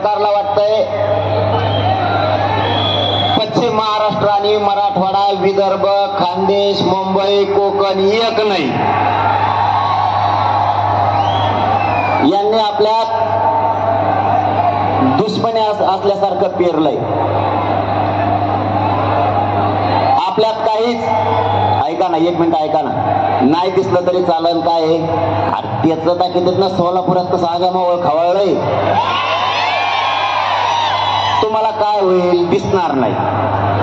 सरकारला वाटतंय पश्चिम महाराष्ट्र आणि मराठवाडा विदर्भ खानदेश मुंबई कोकण एक नाही. यांनी आपल्या दुश्मनी असल्यासारखं पेरलंय. आपल्यात काहीच ऐका ना एक मिनिट ऐका ना. नाही दिसलं तरी चालन काय आहे? त्याचं टाकीत ना सोलापुरात कसं आगामावळ खवळलंय. काय होईल दिसणार नाही.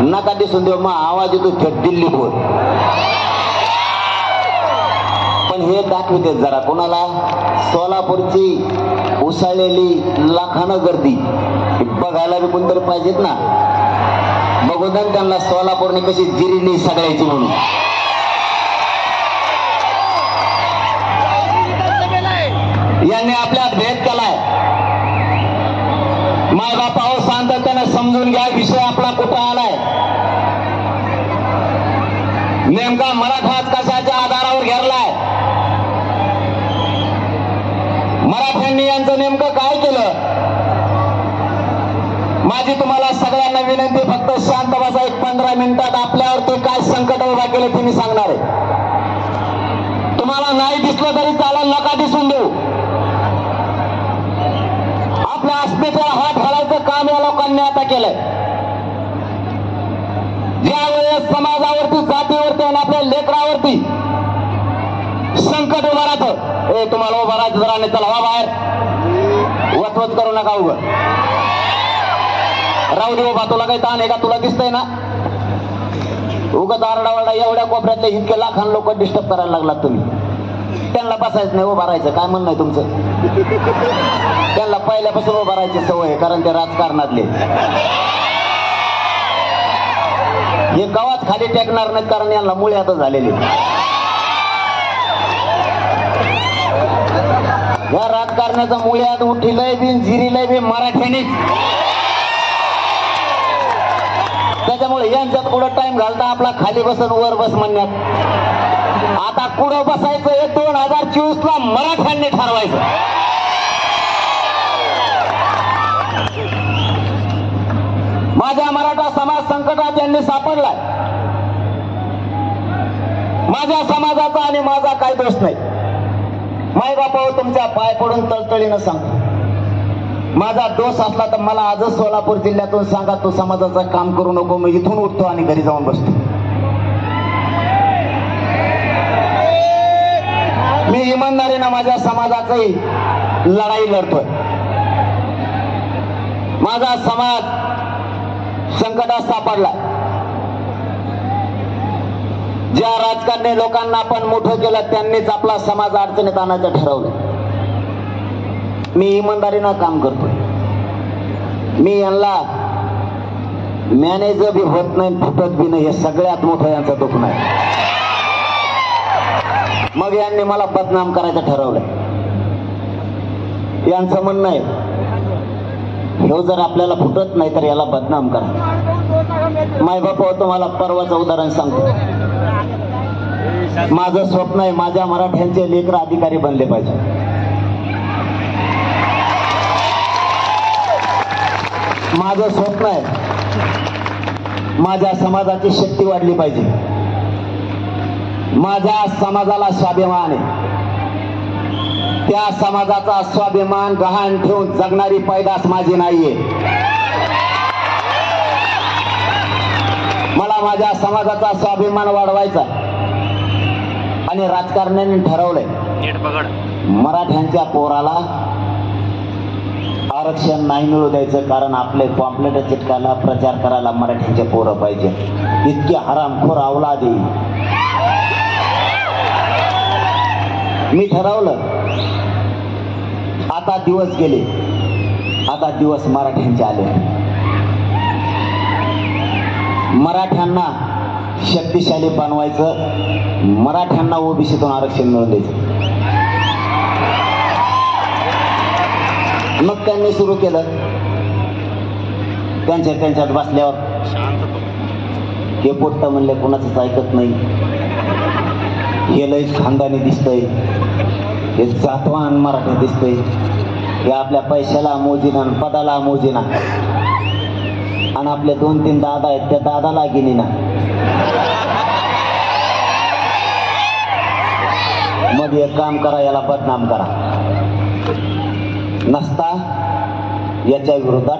नका दिसून देऊ मग आवाज येतो थेट दिल्ली होत पण हे दाखवते जरा कोणाला सोलापूरची उसळलेली लाखानं गर्दी. बघायला बी कोणतरी पाहिजेत ना. बघू त्यांना सोलापूरने कशी जिरीली सगळ्याची म्हणून. यांनी आपल्यात भेद केलाय. माय बापा समजून घ्या विषय आपला कुठं आलाय. नेमका मराठाच कशाच्या आधारावर घेरलाय. मराठ्यांनी यांचं नेमकं काय केलं? माझी तुम्हाला सगळ्यांना विनंती फक्त शांत बसा एक पंधरा मिनिटात आपल्यावरती काय संकट उभा केलं ते मी सांगणार आहे. तुम्हाला नाही दिसलं तरी चालेल नका दिसून देऊ आपल्या अस्मितेला हात घालायचं काम या लोकांनी आता केलंय. ज्यावेळेस समाजावरती जातीवरती आणि आपल्या लेकरावरती संकट उभं राहत ए तुम्हाला उभं राहत जरा नाही चला वा बाहेर. वचवच करू नका उभं राहू दे बाबा तुला काही ताण आहे का? तुला दिसतंय ना? उगत आरडावरडा एवढ्या कोपऱ्यातले इतके लाखान लोक डिस्टर्ब करायला लागलात तुम्ही. त्यांना बसायचं नाही उभा राहायचं. काय म्हणणं आहे तुमचं? त्यांना पहिल्यापासून उभा राहायची सवय आहे कारण ते राजकारणातले. हे गावात खाली टेकणार नाहीत कारण यांना मुळे आता झालेले. या राजकारणाचा मुळ्यात उठीलय बी जिरीलंय बी मराठ्यानेच. त्याच्यामुळे यांच्यात पुढं टाइम घालता आपला खाली बसन वर बस म्हणण्यात. आता कुठं बसायचं हे दोन हजार चोवीस ला मराठ्यांनी ठरवायचं. माझ्या मराठा समाज संकटात यांनी सापडलाय. माझ्या समाजाचा आणि माझा काही दोष नाही. माय बापावर तुमच्या पाय पडून तळतळीनं सांगतो माझा दोष असला तर मला आजच सोलापूर जिल्ह्यातून सांगा तो समाजाचं काम करू नको मी इथून उठतो आणि घरी जाऊन बसतो. मी इमानदारीनं माझ्या समाजाची लढाई लढतोय. माझा समाज संकटात सापडला ज्या राजकारणी लोकांना आपण मोठं केलं त्यांनीच आपला समाज अडचणीत आणायचं ठरवलं मी इमानदारीनं काम करतोय. मी यांना मॅनेजर बी होत नाही फुटत बी नाही हे सगळ्यात मोठं यांचं दुःख नाही मग यांनी मला बदनाम करायचं ठरवलं यांचं म्हणणं आहे ह्यो जर आपल्याला फुटत नाही तर याला बदनाम करा. माय बापा हो, तुम्हाला परवाचं उदाहरण सांगतो. माझं स्वप्न आहे माझ्या मराठ्यांचे लेकर अधिकारी बनले पाहिजे. माझं स्वप्न आहे माझ्या समाजाची शक्ती वाढली पाहिजे. माझ्या समाजाला स्वाभिमान आहे. त्या समाजाचा स्वाभिमान गहाण ठेवून जगणारी पैदास माझी नाहीये. मला माझ्या समाजाचा स्वाभिमान वाढवायचा आणि राजकारण्यांनी ठरवलंय. मराठ्यांच्या पोराला आरक्षण नाही मिळू द्यायचं कारण आपले पॉम्पलेट चिटकायला प्रचार करायला मराठ्यांचे पोरं पाहिजे. इतके हरामखोर अवलादी. मी ठरवलं. आता दिवस गेले. आता दिवस मराठ्यांचे आले. मराठ्यांना शक्तिशाली बनवायचं मराठ्यांना ओबीसीतून आरक्षण मिळून द्यायचं. मग त्यांनी सुरू केलं. त्यांच्या त्यांच्यात बसल्यावर. हे पोट्ट म्हणले कोणाचंच ऐकत नाही. हे लय खानदानी दिसतंय. हे जातवान मराठी दिसतंय. हे आपल्या पैशाला मोजिना आणि पदाला मोजिना. आणि आपले दोन तीन दादा आहेत त्या दादाला गिनीना. मग एक काम करा याला बदनाम करा. नसता याच्या विरोधात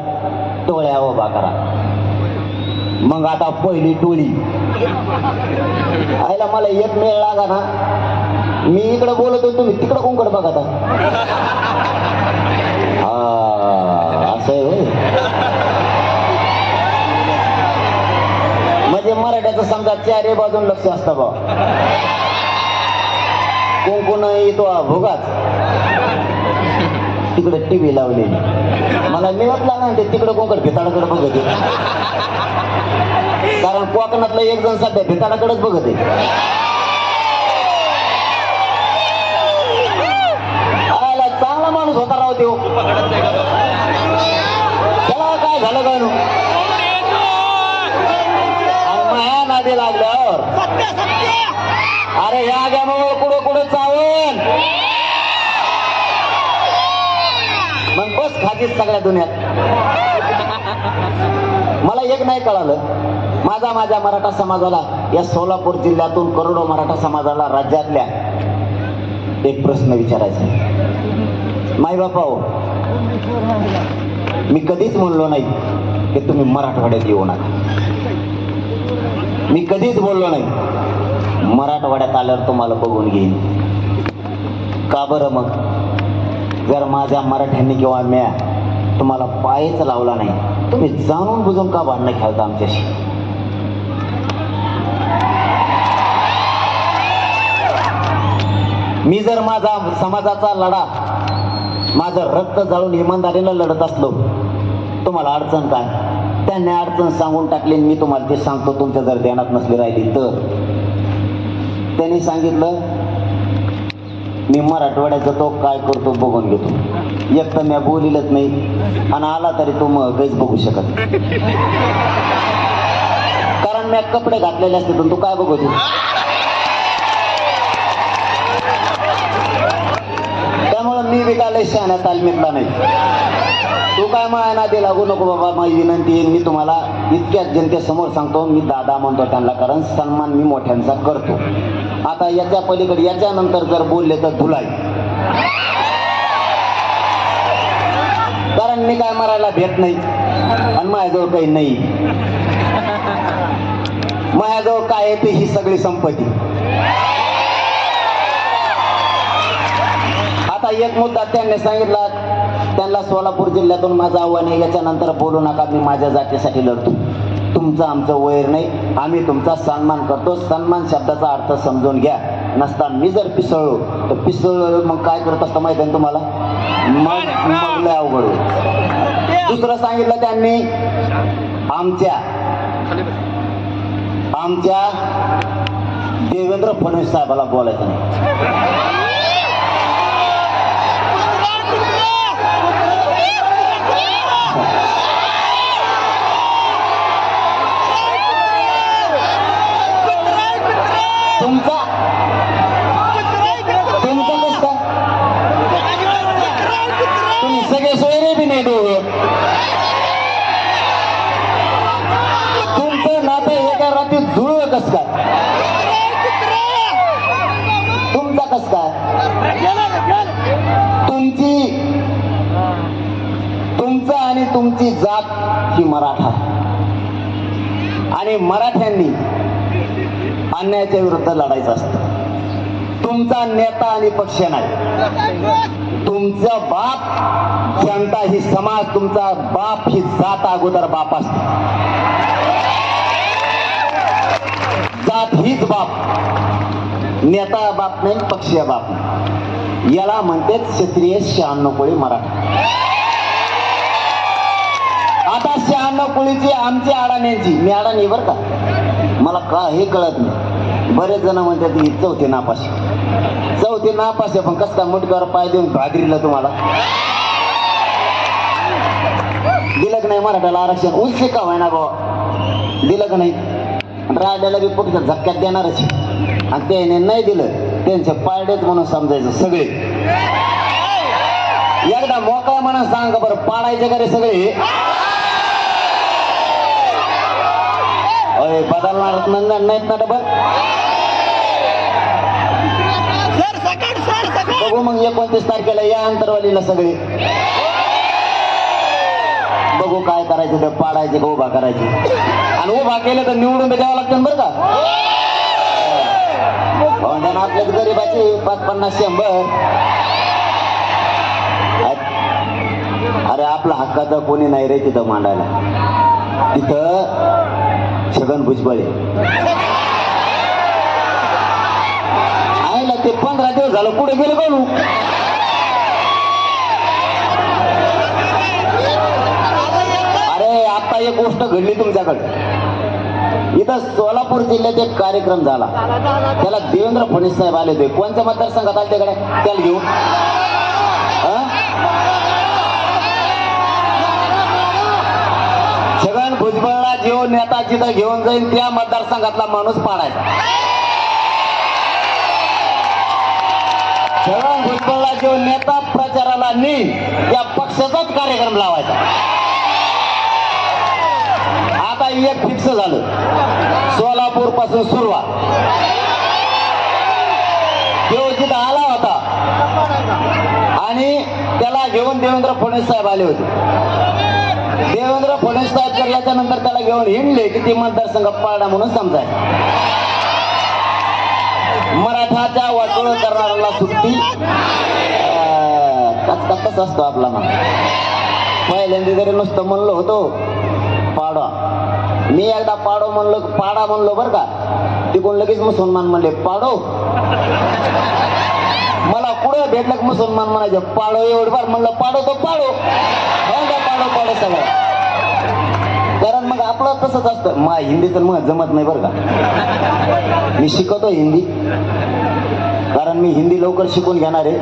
टोळ्या उभा करा. मग आता पहिली टोळी. आयला मला एक मेळ लागा ना. मी इकडे बोलत होतो तुम्ही तिकडं कोणकडे बघा हा असं आहे म्हणजे मराठ्याचं समजा चारे बाजून लक्ष असतं बा. कोण कोण येतो भोगाच. तिकडे टीव्ही लावलेली. मला मिळत लागला ते तिकडं कोकण भिताडाकडे बघत. आहे. कारण कोकणातलं एक जण सध्या भिताडाकडेच बघत. आहे चांगला माणूस होता राव देव त्याला काय झालं काय नु आणि माया नादी लागल्यावर अरे ह्या घ्या कुठं कुठं चावून मग बस खाजीच सगळ्या दुनियात. मला एक नाही कळालं. माझा माझ्या मराठा समाजाला या सोलापूर जिल्ह्यातून करोडो मराठा समाजाला राज्यातल्या एक प्रश्न विचारायचा माई माय बापा हो मी कधीच म्हणलो नाही की तुम्ही मराठवाड्यात येऊ नका. मी कधीच बोललो नाही मराठवाड्यात आल्यावर तुम्हाला बघून घेईन. का बरं मग? जर माझ्या मराठ्यांनी किंवा म्या तुम्हाला पायच लावला नाही तुम्ही जाणून बुजून का भांडणं खेळता आमच्याशी? मी जर माझा समाजाचा लढा माझं रक्त जाळून इमानदारीनं लढत असलो तुम्हाला अडचण काय? त्यांनी अडचण सांगून टाकली आणि मी तुम्हाला ते सांगतो तुमच्या जर ध्यानात नसली राहिली तर. त्यांनी सांगितलं मी मराठवाड्याचा तो काय करतो बघून घेतो. एक तर मी बोलिलच नाही आणि आला तरी तो मग काहीच बघू शकत कारण मी कपडे घातलेले असते पण तू काय बघतो त्यामुळं मी बी शहाण्या तालमीतला नाही. तू काय माया नादी लागू नको बाबा माझी विनंती आहे मी तुम्हाला इतक्याच जनतेसमोर सांगतो मी दादा म्हणतो त्यांना कारण सन्मान मी मोठ्यांचा करतो. आता याच्या पलीकडे याच्यानंतर जर बोलले तर धुलाई. कारण मी काय मरायला भेट नाही. आणि माझ्याजवळ काही नाही. माझ्याजवळ काय आहे ते ही सगळी संपत्ती. आता एक मुद्दा त्यांनी सांगितला त्यांना सोलापूर जिल्ह्यातून माझं आव्हान आहे याच्यानंतर बोलू नका मी माझ्या जातीसाठी लढतो. तुमचं आमचं वैर नाही. आम्ही तुमचा सन्मान करतो. सन्मान शब्दाचा अर्थ समजून घ्या. नसता मी जर पिसळलो तर पिसळलो मग काय करत असतं माहिती आहे तुम्हाला? मग मग अवघड. दुसरं सांगितलं त्यांनी आमच्या आमच्या देवेंद्र फडणवीस साहेबाला बोलायचं नाही. आणि तुमची जात ही मराठा. आणि मराठ्यांनी अन्यायाच्या विरुद्ध लढायचं असतं. तुमचा नेता आणि पक्ष नाही. तुमचा बाप जनता ही समाज तुमचा बाप ही जात अगोदर बाप असते. जात हीच बाप. नेता बाप नाही पक्षीय बाप नाही. याला म्हणते क्षत्रिय शहाण्णव कोळी मराठा. शहाण्णव आमची अडाण्यांची मी अडाणी बरं का? मला का हे कळत नाही. बरेच जण म्हणतात की चौथे नापाशी चौथे नापाशी पण कसं काय मुटक्यावर पाय देऊन भादरीला तुम्हाला? दिलं की नाही मराठ्याला आरक्षण? उलसे का होईना बाबा दिलं की नाही? राहिलेला बी पुढच्या झक्क्यात देणारच आणि त्याने नाही दिलं त्यांचे पायडेच म्हणून समजायचं सगळे. एकदा मोकळ्या म्हणून सांग बरं पाडायचे का रे सगळे? अय बदलणार नंदन नाहीत ना डबल? बघू मग एकोणतीस तारखेला या अंतरवालीला सगळे. बघू काय करायचं ते पाडायचे का उभा करायचे. आणि उभा केलं तर निवडून द्यावं लागतं बरं का? भावंडानं आपल्याच गरीबाचे पाच पन्नास शंभर. अरे आपला हक्काचं कोणी नाही रे तिथं मांडायला. तिथं छगन भुजबळे. आयला ते पंधरा दिवस झालं कुठे गेले कळू अरे आता एक गोष्ट घडली तुमच्याकडे. इथं सोलापूर जिल्ह्यात एक कार्यक्रम झाला. त्याला देवेंद्र फडणवीस साहेब आले होते. कोणत्या मतदारसंघात आले त्याकडे त्याला घेऊन. जो नेता जिथं घेऊन जाईल त्या मतदारसंघातला माणूस पाडायचा धरण भुजबळला जो नेता प्रचाराला नेईल त्या पक्षाचाच कार्यक्रम लावायचा. आता एक फिक्स झालं. सोलापूरपासून सुरुवात. देव जिथं आला होता आणि त्याला घेऊन देवेंद्र फडणवीस साहेब आले होते. देवेंद्र फडणवीस साहेब केल्याच्यानंतर त्याला घेऊन हिंडले की ती मतदारसंघ पाडा म्हणून समजाय मराठाच्या वाटोळ करणाऱ्याला सुट्टी. अं, कच असतो आपला ना पहिल्यांदा जरी नुसतं म्हणलो होतो पाडा मी एकदा पाडो म्हणलो पाडा म्हणलो बरं का. तिकडून लगेच मुसलमान म्हणले पाडो. मला कुठं भेटलं मुसलमान म्हणायचे? पाडो एवढं फार म्हणलं पाडो तो पाडो. पाडो पाडो सगळं. कारण मग आपलं तसंच असतं. मा हिंदी तर मग जमत नाही बरं का. मी शिकवतो हिंदी. कारण मी हिंदी लवकर शिकून घेणार आहे.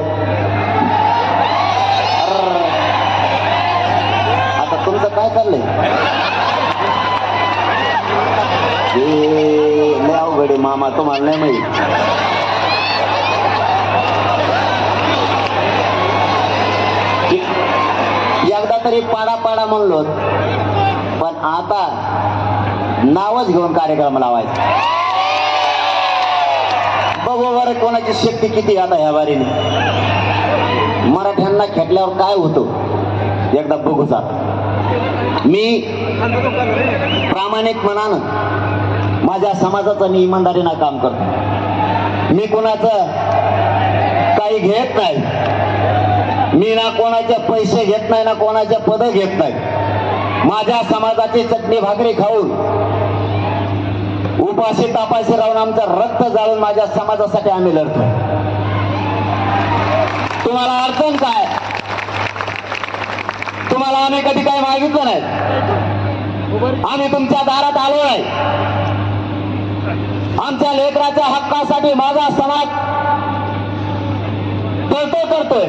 आता तुमचं काय चाललंय? अवघड आहे मामा तुम्हाला नाही माहिती. तरी पाडा पाडा म्हणलो पण आता नावच घेऊन कार्यक्रम लावायचा. बघू बरं कोणाची शक्ती किती आता ह्या बारीने मराठ्यांना खेटल्यावर काय होतं? एकदा बघू जात मी प्रामाणिक मनानं माझ्या समाजाचं मी इमानदारीनं काम करतो. मी कोणाचं काही घेत नाही. मी ना कोणाचे पैसे घेत नाही ना कोणाचे पद घेत नाही. माझ्या समाजाची चटणी भाकरी खाऊन उपाशी तापाशी राहून आमचं रक्त जाळून माझ्या समाजासाठी आम्ही लढतो तुम्हाला अडचण काय? तुम्हाला आम्ही कधी काही मागितलं नाही. आम्ही तुमच्या दारात आलो नाही. आमच्या लेकराच्या हक्कासाठी माझा समाज करतो करतोय.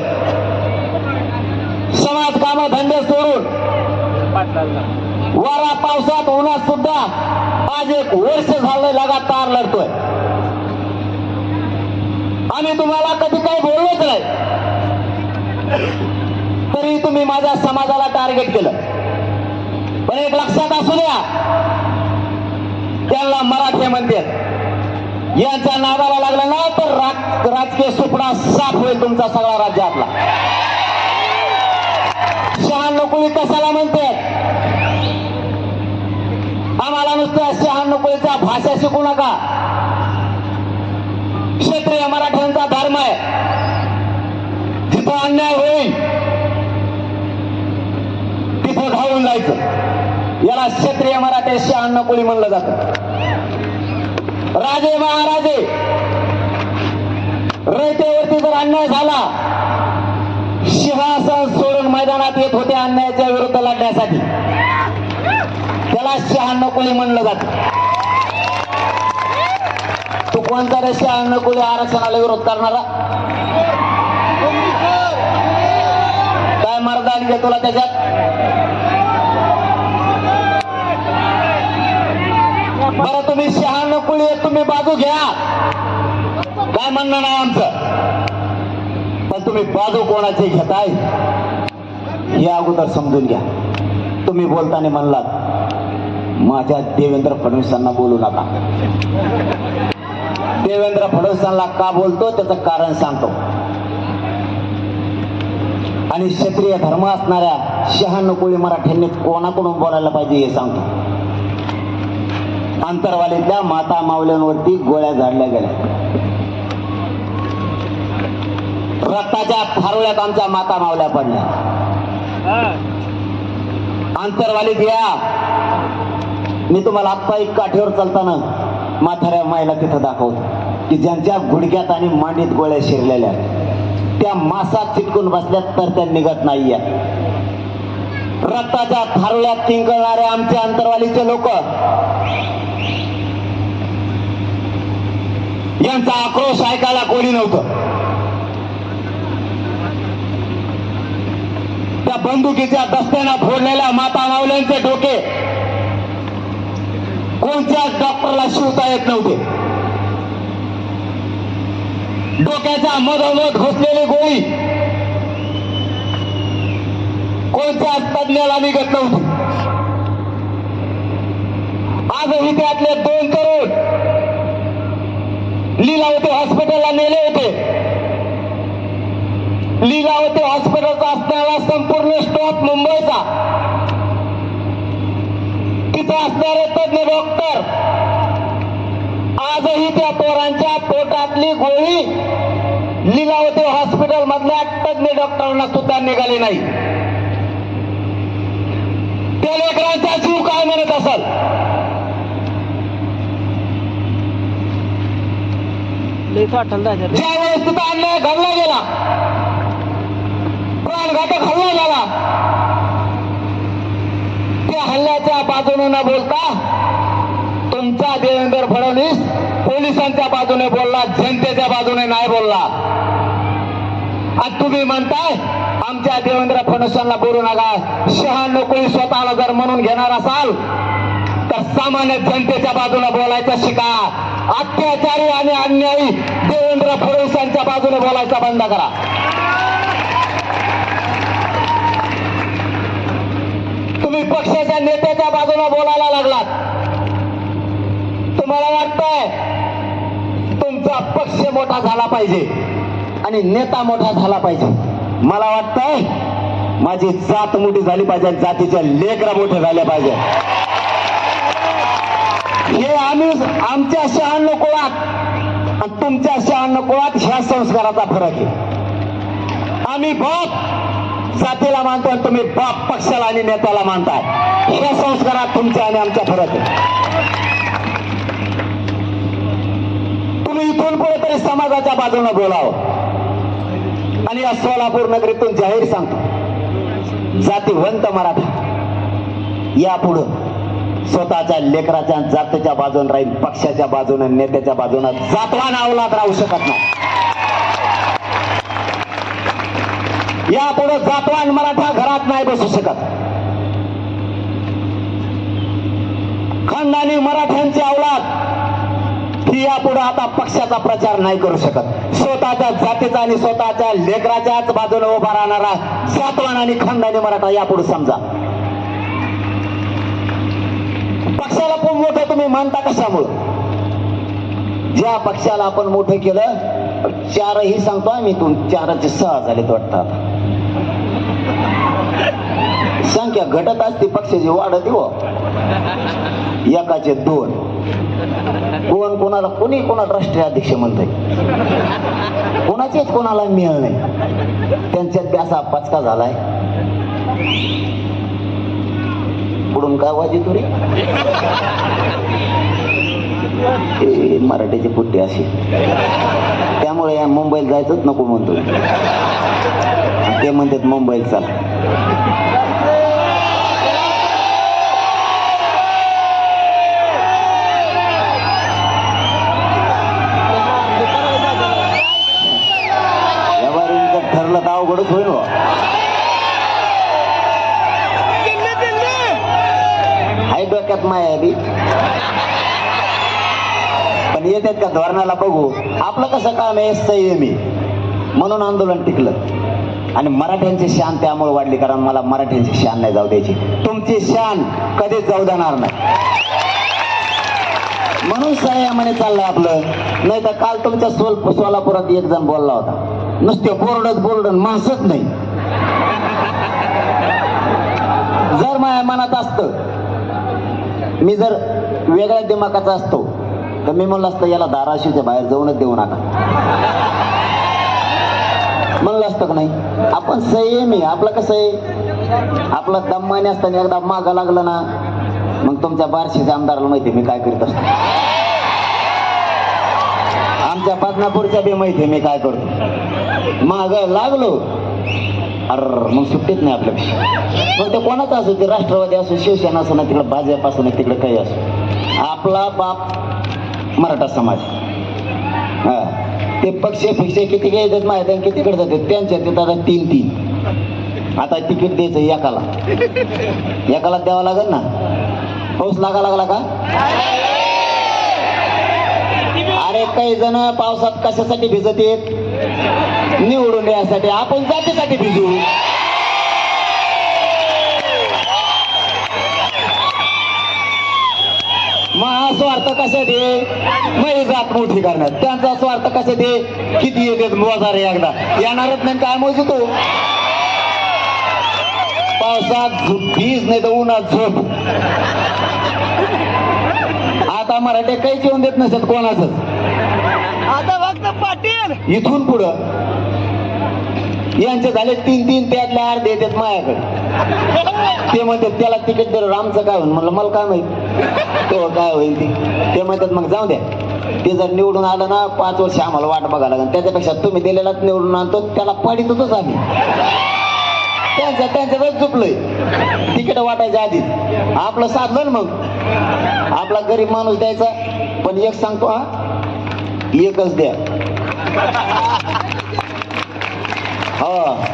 समाज काम धंदे सोडून वारा पावसात उन्हात सुद्धा आज एक वर्ष झालं लगातार लढतोय. आम्ही तुम्हाला कधी काही बोललोच नाही. तरी तुम्ही माझ्या समाजाला टार्गेट केलं. पण एक लक्षात असू द्या त्यांना मराठे म्हणते. यांच्या नादाला लागलं ना तर राजकीय सुपडा साफ होईल तुमचा सगळा राज्यातला. शहाण्णव कशाला म्हणते आम्हाला नुसत्या शहाण्णव कुळीचा भाषा शिकू नका. क्षेत्रीय मराठ्यांचा धर्म आहे. तिथं अन्याय होईल तिथं धावून जायचं. याला क्षेत्रीय मराठे शहाण्णव म्हणलं जातं. राजे महाराजे रयतेवरती जर अन्याय झाला सिंहासन सोडून मैदानात येत होते अन्यायाच्या विरुद्ध लढण्यासाठी. त्याला शहाण्णव कोळी म्हणलं जात. तू कोणता रे शहाण्णव कोळी आरक्षणाला विरोध करणारा? काय मर्दानी घे तुला त्याच्यात? बरं तुम्ही शहाण्णव कुळी तुम्ही बाजू घ्या. काय म्हणणं नाही आमचं? तुम्ही बाजू कोणाची घेताय हे अगोदर समजून घ्या. तुम्ही बोलताना म्हणलात माझ्या देवेंद्र फडणवीसांना बोलू नका. देवेंद्र फडणवीसांना का बोलतो? त्याचं कारण सांगतो. आणि क्षत्रिय धर्म असणाऱ्या शहाण्णव कोळी मराठ्यांनी कोणाकडून बोलायला पाहिजे हे सांगतो. अंतरवालीतल्या माता मावल्यांवरती गोळ्या झाडल्या गेल्या. रक्ताच्या थारोळ्यात आमच्या माता मावल्या पडल्या. आंतरवालीत या मी तुम्हाला आत्ता एक काठीवर चालताना म्हाताऱ्या मायला तिथं दाखवतो. की ज्यांच्या गुडघ्यात आणि मांडीत गोळ्या शिरलेल्या त्या मासात चिटकून बसल्यात तर त्या निघत नाहीये रक्ताच्या थारोळ्यात किंकळणारे आमचे अंतरवालीचे लोक. यांचा आक्रोश ऐकायला कोणी नव्हतं. त्या बंदुकीच्या दस्त्यानं फोडलेल्या माता मावल्यांचे डोके. कोणत्याच डॉक्टरला शिवता येत नव्हते? डोक्याच्या मधोमध घुसलेली गोळी. कोणत्याच तज्ञाला निघत नव्हती? आजही त्यातले दोन तरुण. लीलावती हॉस्पिटलला नेले होते. लीलावती हॉस्पिटलचा असणारा संपूर्ण स्टॉप मुंबईचा. तिथे असणारे तज्ञ डॉक्टर. आजही त्या पोरांच्या पोटातली गोळी लीलावती हॉस्पिटल मधल्या तज्ञ डॉक्टरांना सुद्धा निघाली नाही. त्या लेकरांचा जीव काय म्हणत असेल? लई फाटल राजा ज्या वेळेस तिथं अन्याय घडला गेला प्राणघातक हल्ला झाला त्या हल्ल्याच्या बाजूने न बोलता तुमचा देवेंद्र फडणवीस पोलिसांच्या बाजूने बोलला जनतेच्या बाजूने नाही बोलला. आणि तुम्ही म्हणताय आमच्या देवेंद्र फडणवीसांना बोलू नका. शहाण्णव कोणी स्वतःला जर म्हणून घेणार असाल तर सामान्य जनतेच्या बाजूला बोलायचं शिका अत्याचारी आणि अन्यायी देवेंद्र फडणवीसांच्या बाजूने बोलायचा बंद करा. तुम्ही पक्षाच्या नेत्याच्या बाजूने बोलायला लागलात. तुम्हाला वाटतंय तुमचा पक्ष मोठा झाला पाहिजे आणि नेता मोठा झाला पाहिजे. मला वाटतंय माझी जात मोठी झाली पाहिजे जातीच्या लेकरा मोठ्या झाल्या पाहिजे. हे आम्ही आमच्या शहाण्णव कुळात आणि तुमच्या शहाण्णव कुळात ह्या संस्काराचा फरक आहे. आम्ही बाप जातीला मानतो आणि तुम्ही बाप पक्षाला आणि नेत्याला मानताय. हे संस्कारात तुमच्या आणि आमच्या फरक आहे तुम्ही इथून पुढे तरी समाजाच्या बाजूने बोलावं. आणि या सोलापूर नगरीतून जाहीर सांगतो. जातीवंत मराठा. यापुढं स्वतःच्या लेकराच्या जातीच्या बाजून राहील पक्षाच्या बाजूने नेत्याच्या बाजूने जातवा अवलाद राहू शकत नाही. या यापुढे जातवान मराठा घरात नाही बसू शकत. खानदानी मराठ्यांची अवलाद ही यापुढे आता पक्षाचा प्रचार नाही करू शकत. स्वतःच्या जातीचा आणि स्वतःच्या लेकराच्याच बाजूने उभा राहणारा जातवान आणि खानदानी मराठा यापुढे समजा. पक्षाला पण मोठं तुम्ही मानता कशामुळं? ज्या पक्षाला आपण मोठं केलं चारही सांगतो आम्ही तुम चाराचे सहा झालेत वाटतात आता. संख्या घटत असते पक्षाची वाढत हो. एकाचे दोन. कोण कोणाला कोणी कोणाला राष्ट्रीय अध्यक्ष म्हणतंय. कोणाचेच कोणाला मिळ नाही. त्यांच्यात बी असा पचका झालाय. पुढून काय वाजी तुरी? मराठीचे मराठीची पुट्टी अशी. त्यामुळे या मुंबईला जायचंच नको म्हणतो ते म्हणतात मुंबईला चाल. ठरलं तर अवघडच होईल हाय डोक्यात माया बी. पण येतात का धोरणाला बघू. आपलं कसं काम आहे संयमी म्हणून आंदोलन टिकलं. आणि मराठ्यांची शान त्यामुळे वाढली कारण मला मराठ्यांची शान नाही जाऊ द्यायची. तुमची शान कधीच जाऊ देणार नाही. म्हणून संयमाने चाललंय आपलं. नाही तर काल तुमच्या सोल सोलापुरात एक जण बोलला होता. नुसते बोर्डच बोर्ड माणसच नाही. जर माझ्या मनात असतं मी जर वेगळ्या दिमागाचा असतो तर मी म्हणलं असतं याला धाराशिवच्या बाहेर जाऊनच देऊ नका. म्हणलं असतं का नाही? आपण संयमी आपलं कसं आहे? आपला दम्माने असताना एकदा मागा लागलं ना मग तुमच्या बारशीच्या आमदाराला माहिती आहे मी काय करीत असतो. आमच्या बदनापूरच्या बी माहिती आहे मी काय करतो. माग लागलो. अर मग सुट्टीत नाही आपल्यापेक्षा मग ते कोणाचं असो ते राष्ट्रवादी असो शिवसेना असो ना तिकडं भाजप असो ना तिकडे काही असो. आपला बाप मराठा समाज हा. ते पक्ष फिक्ष किती येतात माहिती आहे कितीकडे जातात? त्यांच्या तिथं आता तीन तीन. आता तिकीट द्यायचं एकाला. एकाला द्यावं लागेल ना? पाऊस लागा लागला का? अरे काही जण पावसात कशासाठी भिजत येत निवडून यासाठी. आपण जातीसाठी भिजू. स्वार्थ कशासाठी नाही जात मोठी करण्यात. त्यांचा स्वार्थ कशासाठी किती येते मोजारे एकदा. येणारच नाही काय मोजू तो? पावसात झोप भीज नाही तर उन्हात झोप. आता मराठी काहीच येऊन देत नसत कोणाच आता फक्त पाटील. इथून पुढं. यांचे झाले तीन तीन त्यातले अर्धे येतात माझ्याकडे. ते म्हणतात त्याला तिकीट दर आमचं काय होईल? म्हणलं मला काय माहीत. तो काय होईल ते? ते म्हणतात मग जाऊ द्या. ते जर निवडून आलं ना पाच वर्ष आम्हाला वाट बघायला लागेल. त्याच्यापेक्षा तुम्ही दिलेलाच निवडून आणतो त्याला पाडीतच आम्ही. त्यांचं त्यांच्यातच चुकलंय. तिकीट वाटायच्या आधीच. आपलं साधलं मग. आपला गरीब माणूस द्यायचा. पण एक सांगतो हा. एकच द्या. हा.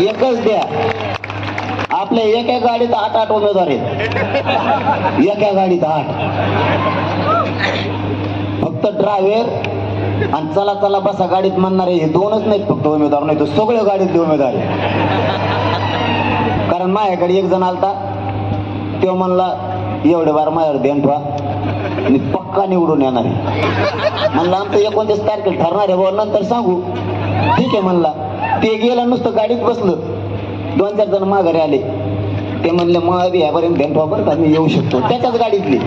एकच द्या. आपल्या एका गाडीत आठ आठ उमेदवार आहेत. एका गाडीत आठ. फक्त ड्रायव्हर आणि चला चला बसा गाडीत म्हणणारे हे दोनच नाहीत फक्त उमेदवार नाही तर सगळे गाडीतले उमेदवार आहे कारण माझ्याकडे एक जण आलता. तो म्हणला एवढे बार माझ्यावर ध्यान ठेवा. आणि पक्का निवडून येणार आहे. म्हणलं आमचं एकोणतीस तारखेला ठरणार आहे बुवा नंतर सांगू. ठीक आहे म्हणला. ते गेलं नुसतं गाडीत बसलं. दोन चार जण माघारी आले. ते म्हणले मग यापर्यंत ध्यान ठेवा बरं का मी येऊ शकतो. त्याच्याच गाडीतली.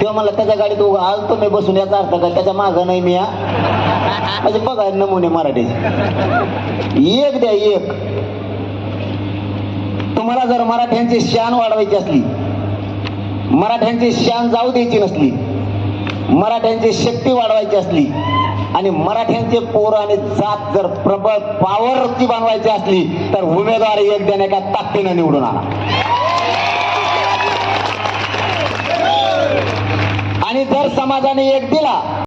तेव्हा म्हणला त्याच्या गाडीत उगा आलतो मी बसून याचा अर्थ का त्याच्या मागं नाही मी या म्हणजे बघा नमुने मराठीचे. एक द्या एक. तुम्हाला जर मराठ्यांची शान वाढवायची असली मराठ्यांची शान जाऊ द्यायची नसली मराठ्यांची शक्ती वाढवायची असली आणि मराठ्यांचे पोर आणि जात जर प्रबळ पॉवरची बनवायची असली तर उमेदवार एक देण्या का ताकदीनं निवडून आला आणि जर समाजाने एक दिला